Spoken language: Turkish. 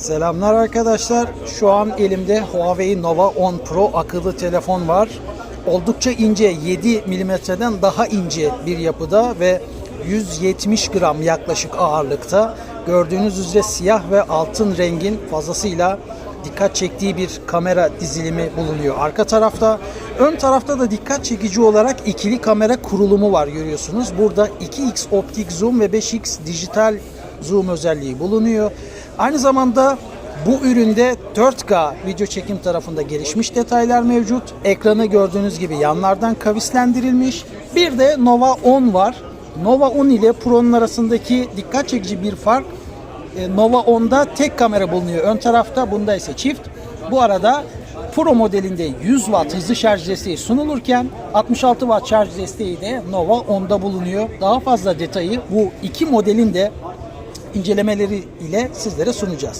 Selamlar arkadaşlar. Şu an elimde Huawei Nova 10 Pro akıllı telefon var. Oldukça ince, 7 milimetreden daha ince bir yapıda ve 170 gram yaklaşık ağırlıkta. Gördüğünüz üzere siyah ve altın rengin fazlasıyla dikkat çektiği bir kamera dizilimi bulunuyor. Arka tarafta, ön tarafta da dikkat çekici olarak ikili kamera kurulumu var görüyorsunuz. Burada 2x optik zoom ve 5x dijital zoom özelliği bulunuyor. Aynı zamanda bu üründe 4K video çekim tarafında gelişmiş detaylar mevcut. Ekranı gördüğünüz gibi yanlardan kavislendirilmiş. Bir de Nova 10 var. Nova 10 ile Pro'nun arasındaki dikkat çekici bir fark e, Nova 10'da tek kamera bulunuyor ön tarafta, bunda ise çift. Bu arada Pro modelinde 100 Watt hızlı şarj desteği sunulurken 66 Watt şarj desteği de Nova 10'da bulunuyor. Daha fazla detayı bu iki modelin de incelemeleri ile sizlere sunacağız.